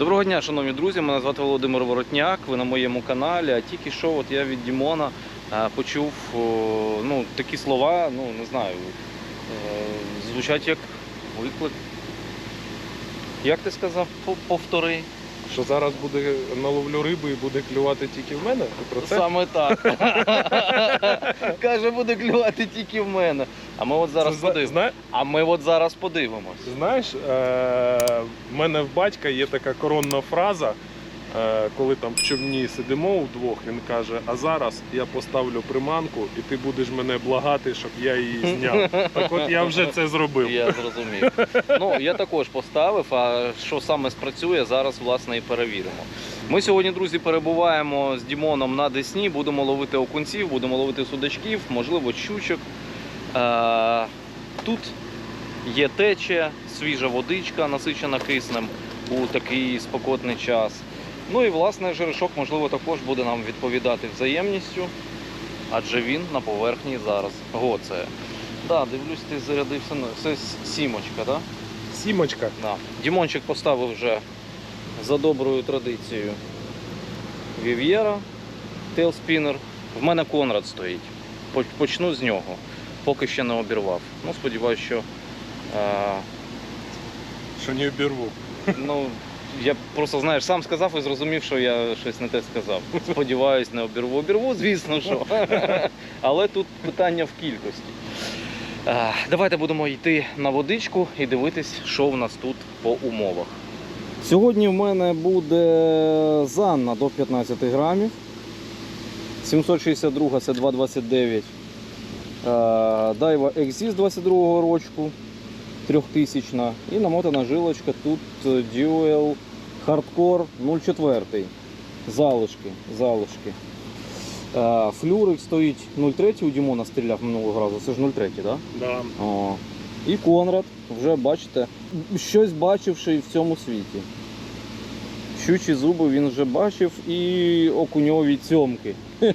Доброго дня, шановні друзі. Мене звати Володимир Воротняк. Ви на моєму каналі. А тільки що от я від Дімона е, почув ну, такі слова, ну не знаю, е, звучать як виклик. Як ти сказав? Повтори. Що зараз буде наловлю риби і буде клювати тільки в мене? Ти про це? Саме так. Каже, буде клювати тільки в мене. А ми от зараз Це зна- подивимося. зна- А ми от зараз подивимось. Знаєш, е- в мене в батька є така коронна фраза, коли там в човні сидимо вдвох, він каже: а зараз я поставлю приманку, і ти будеш мене благати, щоб я її зняв. Так от я вже це зробив. Я зрозумів. Ну, я також поставив, а що саме спрацює, зараз власне і перевіримо. Ми сьогодні, друзі, перебуваємо з Дімоном на Десні, будемо ловити окунців, будемо ловити судачків, можливо, щучок. Е, Тут є течія, свіжа водичка, насичена киснем у такий спекотний час. Ну і власне жерешок, можливо, також буде нам відповідати взаємністю, адже він на поверхні зараз гоцеє. Да, дивлюсь, ти зарядився. Це сімочка, да? Сімочка. Да. Дімончик поставив вже за доброю традицією Вів'єра, тейлспінер. В мене Конрад стоїть. Почну з нього. Поки ще не обірвав. Ну, сподіваюся, що. Е, Що не обірву. ну, я просто знаєш, сам сказав і зрозумів, що я щось не те сказав. Сподіваюсь, не обірву. Обірву, звісно, що. Але тут питання в кількості. Давайте будемо йти на водичку і дивитись, що в нас тут по умовах. Сьогодні в мене буде Занна до 15 грамів. 762 це 2,29. Е, Дайва Exis 22 рочку. 3000 і намотана жилочка тут е, Dual Hardcore 04. Залишки. залишки. Е, Флюрик стоїть 0,3 у Дімона стріляв минулого разу. Це ж 0,3, так? Да? Да. О. І Конрад, вже бачите, щось бачивши в цьому світі. Щучі зуби він вже бачив і окуньові цьомки.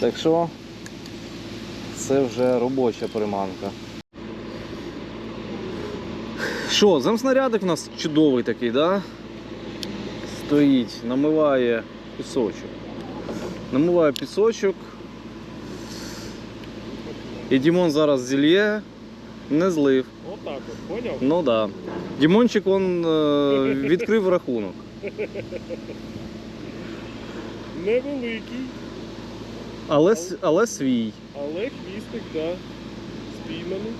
Так що це вже робоча приманка. Що, земснарядик у нас чудовий такий, да? Стоїть, намиває пісочок. Намиває пісочок. І Дімон зараз зільє, не злив. Отак от, поняв? Ну да. Дімончик он е, відкрив рахунок. Невеликий, Але, с- але свій. але хвістик, да. Спійманий.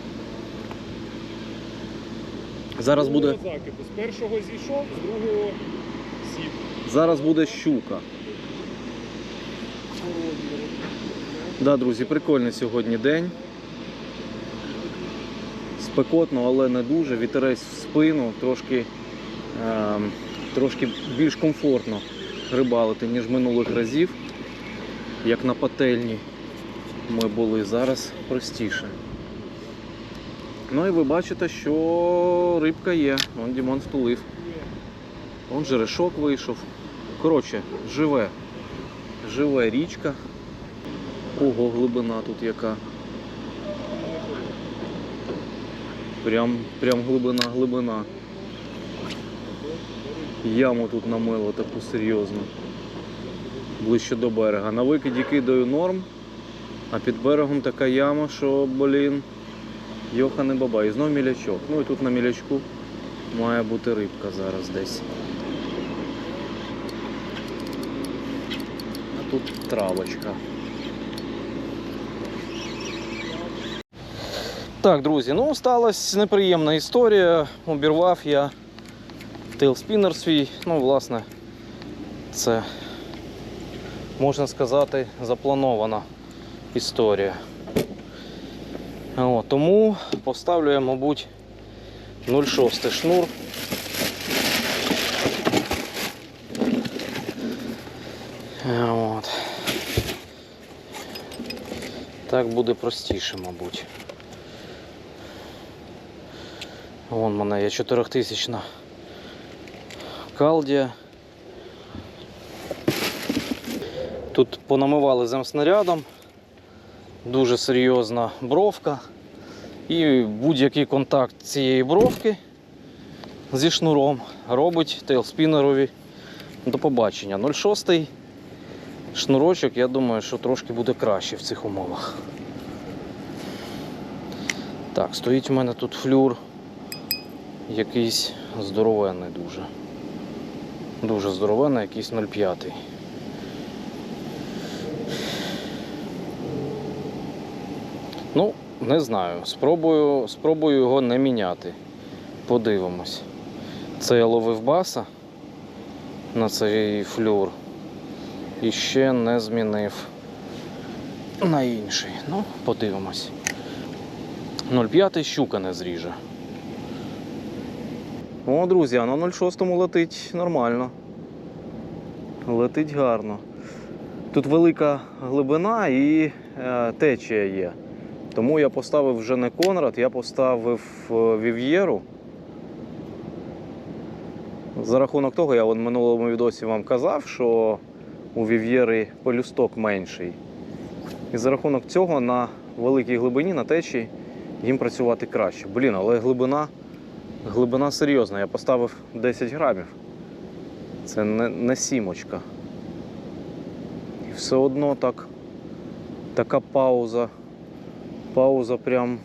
Зараз буде, закиду. З першого зійшов, з другого сів. зараз буде щука. Розміру. Да, друзі, прикольний сьогодні день. Спекотно, але не дуже. Вітерець в спину, трошки, е, трошки більш комфортно рибалити, ніж минулих разів. Як на пательні ми були зараз простіше. Ну і ви бачите, що рибка є. Вон Дімон втулив. Вон жерешок вийшов. Коротше, живе. Живе річка. Ого, глибина тут яка. Прям, прям глибина, глибина. Яму тут намило таку серйозну. Ближче до берега. На викиді кидаю норм, а під берегом така яма, що, блін, йоха не баба. І знов мілячок. Ну і тут на мілячку має бути рибка зараз десь. А тут травочка. Так, друзі, ну сталася неприємна історія. Обірвав я тейлспінер свій. Ну, власне, це, можна сказати, запланована історія. О, тому поставлю я, мабуть, 0,6 шнур. От. Так буде простіше, мабуть. Вон мене є 4000 калдія. Тут понамивали земснарядом, дуже серйозна бровка. І будь-який контакт цієї бровки зі шнуром робить тейлспінерові до побачення. 0,6 шнурочок, я думаю, що трошки буде краще в цих умовах. Так, стоїть у мене тут флюр якийсь здоровенний дуже. Дуже здоровенний, якийсь 0,5. Ну, не знаю. Спробую, спробую його не міняти. Подивимось. Це я ловив баса на цей флюр. І ще не змінив на інший. Ну, подивимось. 0,5 щука не зріже. О, друзі, а на 0,6 летить нормально. Летить гарно. Тут велика глибина і е, течія є. Тому я поставив вже не Конрад, я поставив е, Вів'єру. За рахунок того, я в минулому відосі вам казав, що у Вів'єри полюсток менший. І за рахунок цього на великій глибині, на течії, їм працювати краще. Блін, але глибина, глибина серйозна. Я поставив 10 грамів. Це не, не сімочка. І все одно так, така пауза. Пауза прям,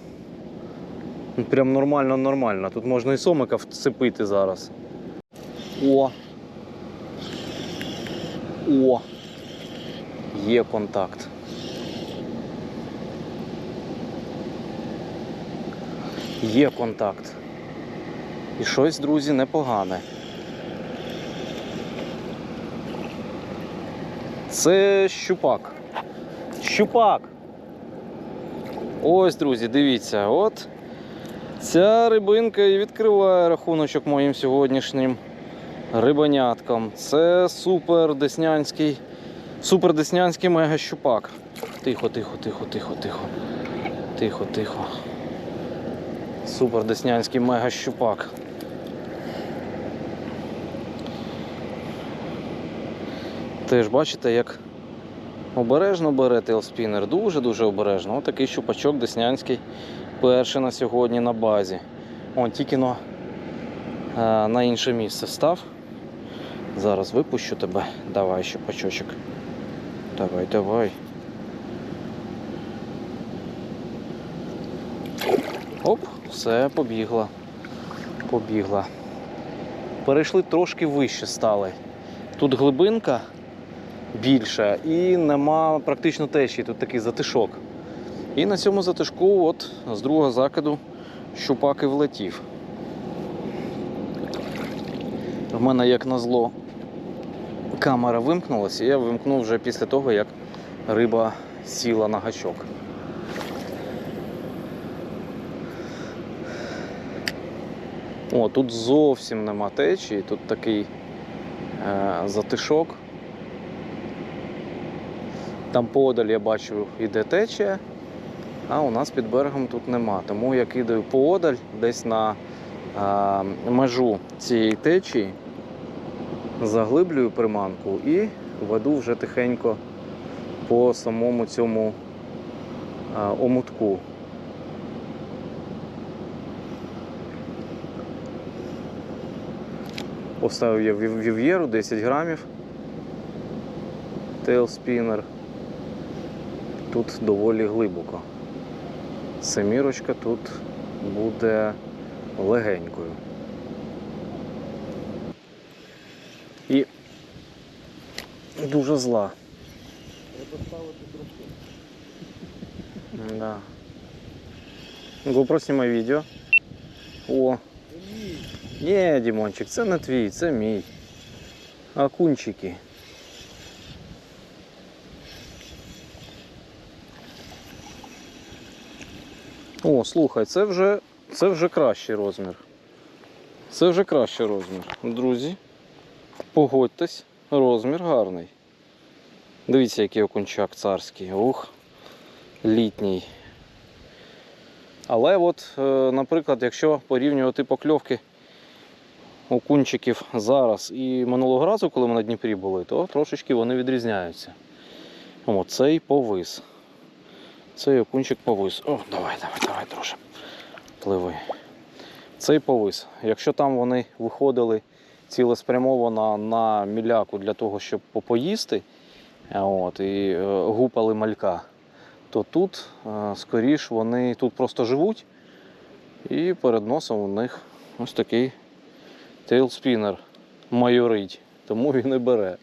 ну, прям нормально нормальна. Тут можна і сомика вцепити зараз. О. О. Є контакт. Є контакт. І щось, друзі, непогане. Це щупак. Щупак. Ось, друзі, дивіться, от ця рибинка і відкриває рахуночок моїм сьогоднішнім рибаняткам. Це супер деснянський, супер деснянський мега щупак. Тихо, тихо, тихо, тихо, тихо. Тихо, тихо. Супер деснянський мега щупак. Теж бачите, як обережно бере тейлспінер, дуже-дуже обережно. Ось такий щупачок деснянський, перший на сьогодні на базі. Он тільки но е, на інше місце став. Зараз випущу тебе. Давай щупачочок. Давай, давай. Оп, все, побігла. Побігла. Перейшли трошки вище стали. Тут глибинка більша і нема практично течії, тут такий затишок. І на цьому затишку от з другого закиду щупак і влетів. В мене як назло камера вимкнулася, і я вимкнув вже після того, як риба сіла на гачок. О, тут зовсім нема течії, тут такий е, затишок. Там подаль я бачу іде течія, а у нас під берегом тут нема. Тому я кидаю подаль десь на е, межу цієї течії, заглиблюю приманку і веду вже тихенько по самому цьому е, омутку. Поставив я вів- вів'єру 10 грамів. Тейлспінер. Тут доволі глибоко. Семірочка тут буде легенькою. І дуже зла. Да. GoPro знімай відео. О. Ні, Дімончик, це не твій, це мій. Акунчики. О, слухай, це вже, це вже кращий розмір. Це вже кращий розмір. Друзі, погодьтесь, розмір гарний. Дивіться, який окунчак царський. Ух, літній. Але от, е, наприклад, якщо порівнювати покльовки окунчиків зараз і минулого разу, коли ми на Дніпрі були, то трошечки вони відрізняються. О, цей повис. Цей окунчик повис. О, давай, давай, давай, друже. Пливи. Цей повис. Якщо там вони виходили цілеспрямована на міляку для того, щоб попоїсти, от, і е, гупали малька, то тут, е, скоріш, вони тут просто живуть, і перед носом у них ось такий тейлспінер майорить, тому він і бере.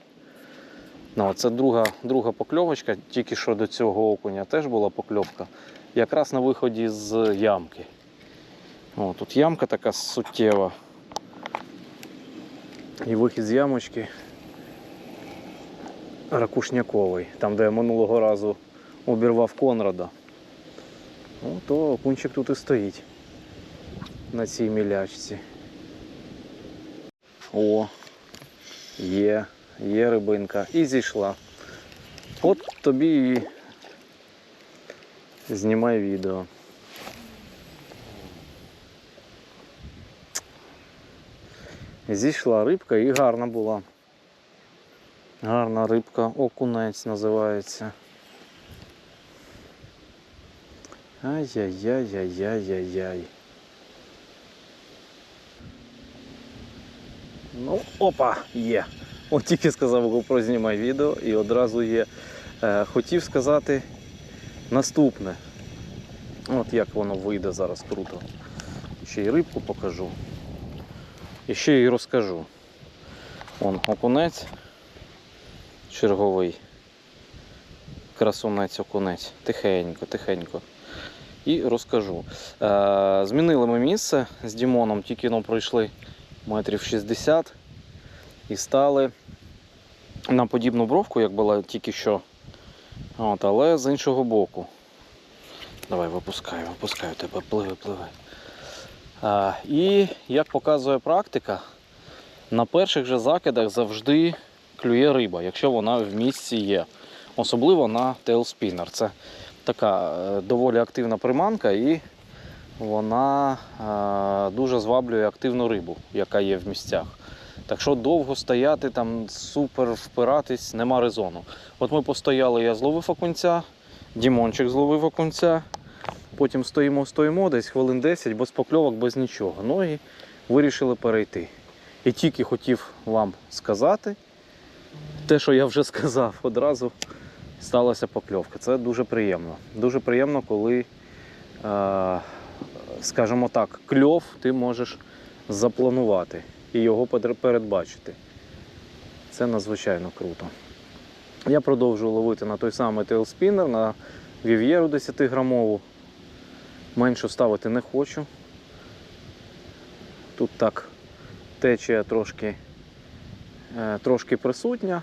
Ну, це друга, друга покльовочка, тільки що до цього окуня теж була покльовка. Якраз на виході з ямки. О, тут ямка така суттєва. І вихід з ямочки ракушняковий, там, де я минулого разу обірвав Конрада. Ну, то окунчик тут і стоїть на цій мілячці. О, є, є рибинка. І зійшла. От тобі і знімай відео. Зійшла рибка і гарна була. Гарна рибка, окунець називається. Ай-яй-яй-яй-яй-яй-яй. Ну, опа, є. От тільки сказав GoPro знімай відео і одразу є. Е, хотів сказати наступне. От як воно вийде зараз круто. Ще й рибку покажу. І ще й розкажу. Вон окунець черговий. Красунець окунець. Тихенько, тихенько. І розкажу. Е, змінили ми місце з Дімоном, тільки ну, пройшли метрів 60 і стали на подібну бровку, як була тільки що. От, але з іншого боку. Давай випускай, випускаю тебе, пливи, пливи. А, і як показує практика, на перших же закидах завжди клює риба, якщо вона в місці є. Особливо на тейлспінер. Це така е, доволі активна приманка і вона е, дуже зваблює активну рибу, яка є в місцях. Так що довго стояти, там супер впиратись, нема резону. От ми постояли, я зловив окунця, Дімончик зловив окунця. Потім стоїмо, стоїмо десь хвилин 10, без покльовок, без нічого. Ну і вирішили перейти. І тільки хотів вам сказати, те, що я вже сказав, одразу сталася покльовка. Це дуже приємно. Дуже приємно, коли, е, скажімо так, кльов ти можеш запланувати і його передбачити. Це надзвичайно круто. Я продовжую ловити на той самий тейлспінер, на вів'єру 10-грамову. Меншу ставити не хочу. Тут так течія трошки, е, трошки присутня.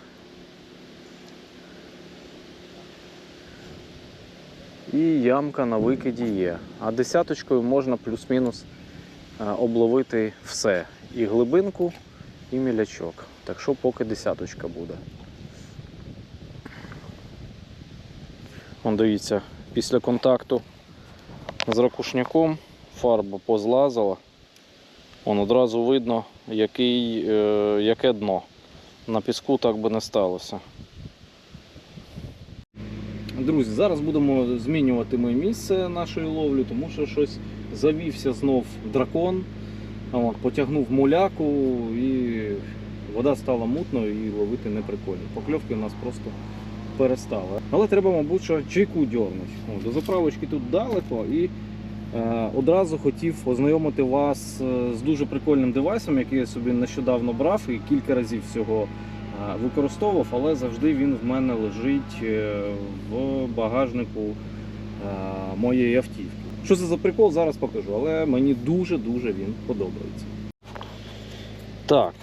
І ямка на викиді є. А десяточкою можна плюс-мінус обловити все. І глибинку, і мілячок. Так що поки десяточка буде. Вон дивіться, після контакту з ракушняком фарба позлазила. Вон одразу видно, який, е, яке дно. На піску так би не сталося. Друзі, зараз будемо змінювати ми місце нашої ловлі, тому що щось завівся знов дракон, от, потягнув муляку і вода стала мутною і ловити не прикольно. Покльовки у нас просто перестали. Але треба, мабуть, що чайку дьорнути. До заправочки тут далеко і е, одразу хотів ознайомити вас е, з дуже прикольним девайсом, який я собі нещодавно брав і кілька разів всього е, використовував, але завжди він в мене лежить в багажнику моєї автівки. Що це за прикол, зараз покажу, але мені дуже-дуже він подобається. Так.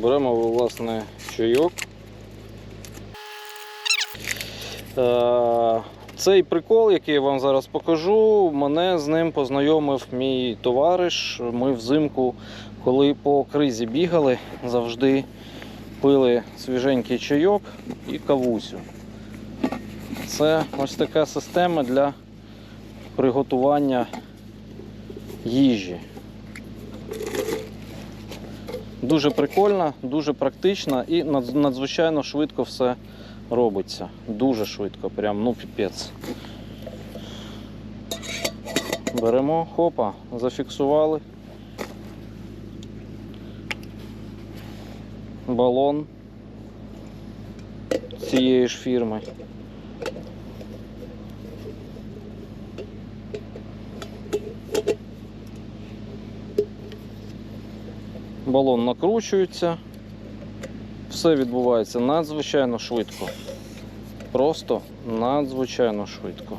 Беремо власне чайок. Е, Цей прикол, який я вам зараз покажу, мене з ним познайомив мій товариш. Ми взимку, коли по кризі бігали, завжди пили свіженький чайок і кавусю. Це ось така система для приготування їжі. Дуже прикольна, дуже практична і надзвичайно швидко все робиться. Дуже швидко, прям ну піпець. Беремо, хопа, зафіксували. балон цієї ж фірми. Балон накручується. Все відбувається надзвичайно швидко. Просто надзвичайно швидко.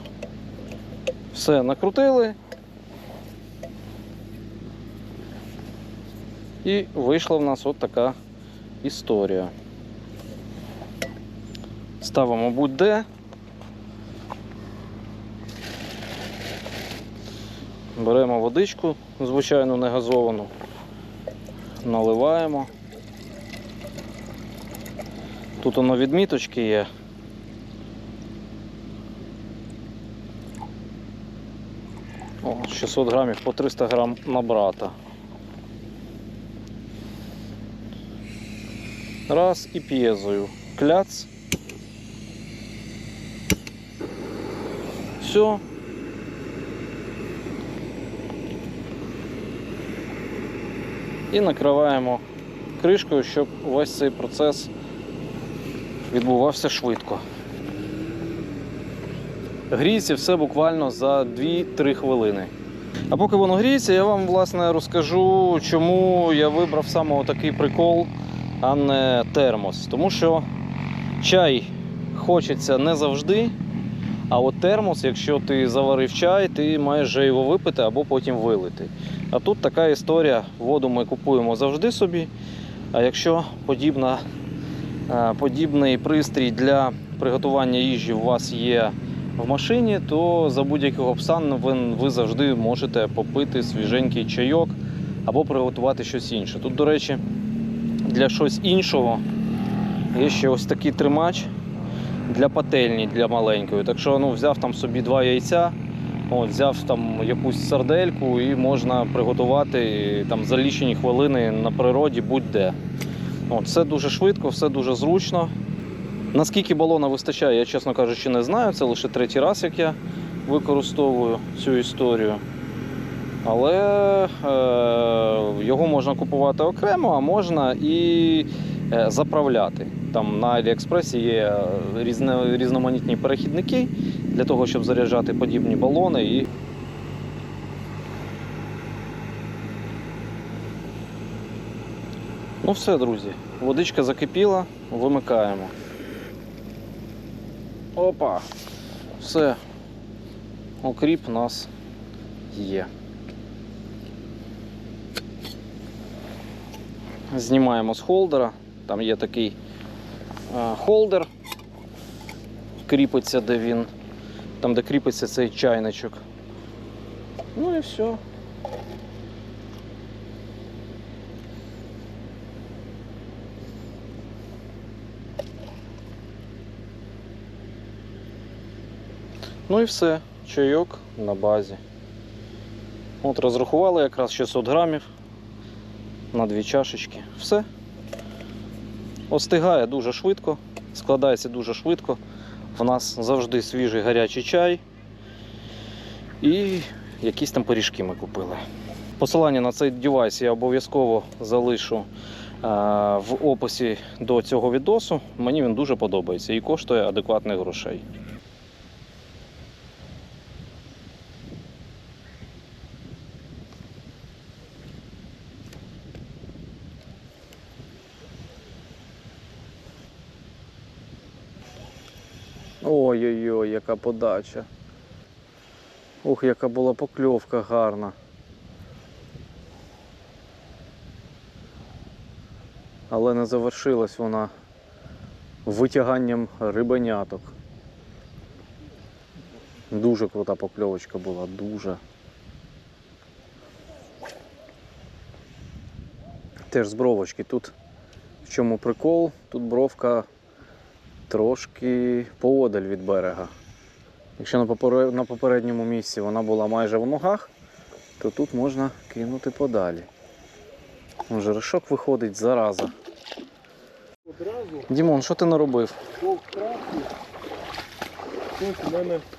Все накрутили. І вийшла в нас от така історія. Ставимо будь-де. Беремо водичку, звичайно, не газовану, наливаємо. Тут воно відміточки є. О, 600 грамів по 300 грам на брата. Раз і п'єзою. Кляц. Все. І накриваємо кришкою, щоб весь цей процес відбувався швидко. Гріється все буквально за 2-3 хвилини. А поки воно гріється, я вам власне розкажу, чому я вибрав саме такий прикол, а не термос. Тому що чай хочеться не завжди. А от термос, якщо ти заварив чай, ти маєш вже його випити або потім вилити. А тут така історія: воду ми купуємо завжди собі. А якщо подібна, е, подібний пристрій для приготування їжі у вас є в машині, то за будь-яких обставин ви, ви завжди можете попити свіженький чайок або приготувати щось інше. Тут, до речі, для щось іншого є ще ось такий тримач для пательні, для маленької. Так що ну, взяв там собі два яйця, от, взяв там якусь сардельку і можна приготувати там, за лічені хвилини на природі будь-де. От, все дуже швидко, все дуже зручно. Наскільки балона вистачає, я, чесно кажучи, не знаю. Це лише третій раз, як я використовую цю історію. Але е, його можна купувати окремо, а можна і е, заправляти. Там на Аліекспресі є різне, різноманітні перехідники для того, щоб заряджати подібні балони. І... Ну все, друзі, водичка закипіла, вимикаємо. Опа! Все. Окріп у нас є. Знімаємо з холдера. Там є такий е, холдер. Кріпиться, де він. Там, де кріпиться цей чайничок. Ну і все. Ну і все, чайок на базі. От розрахували якраз 600 грамів на дві чашечки. Все. Остигає дуже швидко, складається дуже швидко. В нас завжди свіжий гарячий чай. І якісь там пиріжки ми купили. Посилання на цей девайс я обов'язково залишу е, в описі до цього відосу. Мені він дуже подобається і коштує адекватних грошей. Ой-ой-ой, яка подача. Ух, яка була покльовка гарна. Але не завершилась вона витяганням рибеняток. Дуже крута покльовочка була, дуже. Теж з бровочки. Тут в чому прикол? Тут бровка трошки поодаль від берега. Якщо на попередньому місці вона була майже в ногах, то тут можна кинути подалі. Може, решок виходить зараза. Дімон, що ти наробив?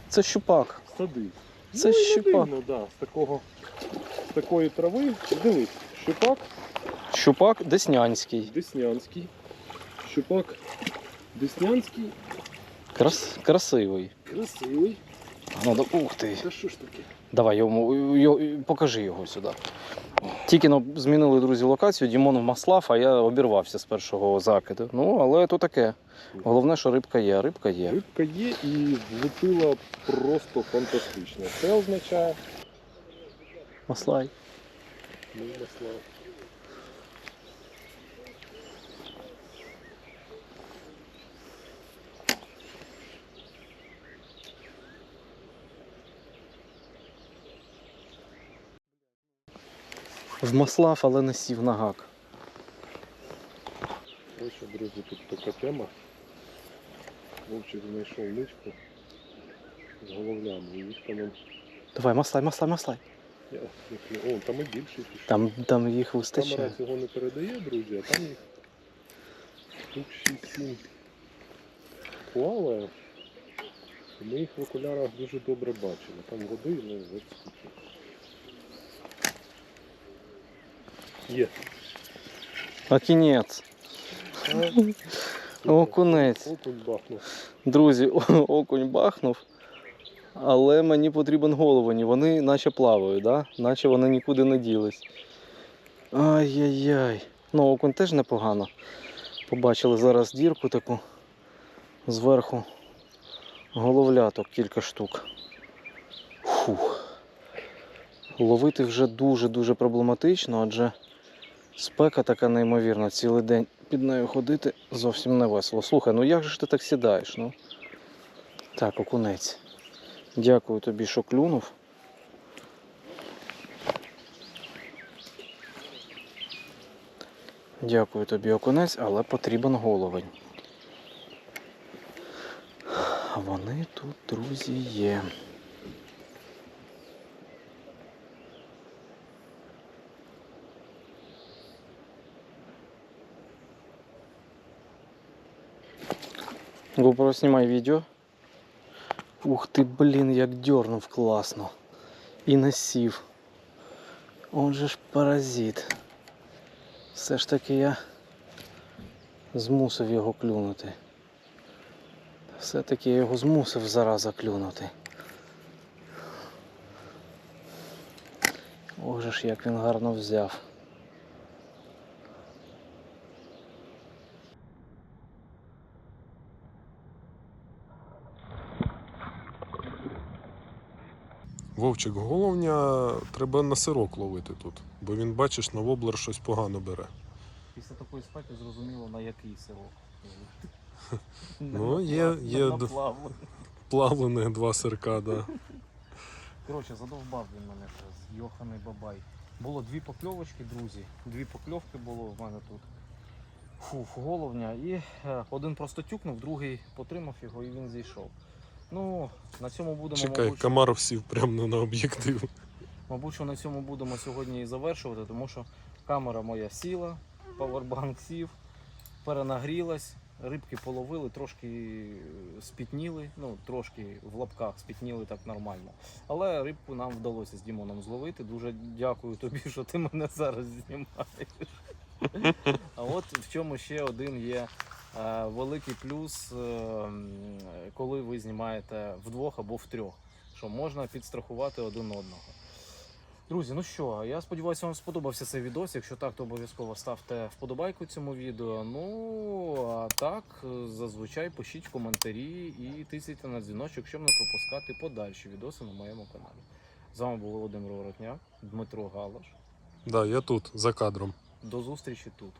Це щупак. садив. Це ну, щупак. дивно, да, з, такого, з такої трави. Дивись, щупак Щупак деснянський. деснянський. щупак Деснянський, Крас... Красивий. красивий. Ну, да, ух ти. Та що ж таке? Давай йому йо- покажи його сюди. Тільки ну, змінили друзі локацію, Дімон в Маслав, а я обірвався з першого закиду. Ну, але то таке. Головне, що рибка є, рибка є. Рибка є і влупила просто фантастично. Це означає Маслай. ну, масла. В Маслав, але не сів на гак. Коротше, друзі, тут така тема. Вовчик знайшов ничку з головлями. І їх там, Давай, маслай, маслай, маслай. я, о, там і більше пішов. Там, там їх Камера вистачає. цього не передає, друзі, а там їх штук 6-7 плаває. І Ми їх в окулярах дуже добре бачили. Там води, ну, ось Є. А кінець. Окунець. Окунь бахнув. Друзі, окунь бахнув. Але мені потрібен головень. Вони наче плавають, да? наче вони нікуди не ділись. Ай-яй-яй. Ну, окунь теж непогано. Побачили зараз дірку таку зверху. Головляток кілька штук. Фух. Ловити вже дуже-дуже проблематично, адже спека така неймовірна. Цілий день під нею ходити зовсім не весело. Слухай, ну як же ж ти так сідаєш? Ну? Так, окунець. Дякую тобі, що клюнув. Дякую тобі, окунець, але потрібен головень. Вони тут, друзі, є. GoPro, знімай відео. Ух ти, блін, як дьорнув класно. І насів. Он же ж паразит. Все ж таки я змусив його клюнути. Все-таки я його змусив зараза клюнути. Ох же ж як він гарно взяв. Вовчик, головня треба на сирок ловити тут, бо він, бачиш, на воблер щось погано бере. Після такої спеки зрозуміло на який сирок. Ну, є- є. Плавлених два сирка, да. Коротше, задовбав він мене вже, йоханий бабай. Було дві покльовочки, друзі. Дві покльовки було в мене тут. Фуф, головня. І е, один просто тюкнув, другий потримав його і він зійшов. Ну, на цьому будемо, Чекай, мабуть, Камаров сів прямо на об'єктив. мабуть, що на цьому будемо сьогодні і завершувати, тому що камера моя сіла, павербанк сів, перенагрілась, рибки половили, трошки спітніли, ну трошки в лапках спітніли так нормально. Але рибку нам вдалося з Дімоном зловити. Дуже дякую тобі, що ти мене зараз знімаєш. А от в чому ще один є великий плюс, е, коли ви знімаєте вдвох або втрьох, що можна підстрахувати один одного. Друзі, ну що, я сподіваюся, вам сподобався цей відос. Якщо так, то обов'язково ставте вподобайку цьому відео. Ну а так, е, зазвичай пишіть коментарі і тисяйте на дзвіночок, щоб не пропускати подальші відоси на моєму каналі. З вами був Володимир Воротня, Дмитро Галаш. Да, я тут, за кадром. До зустрічі тут.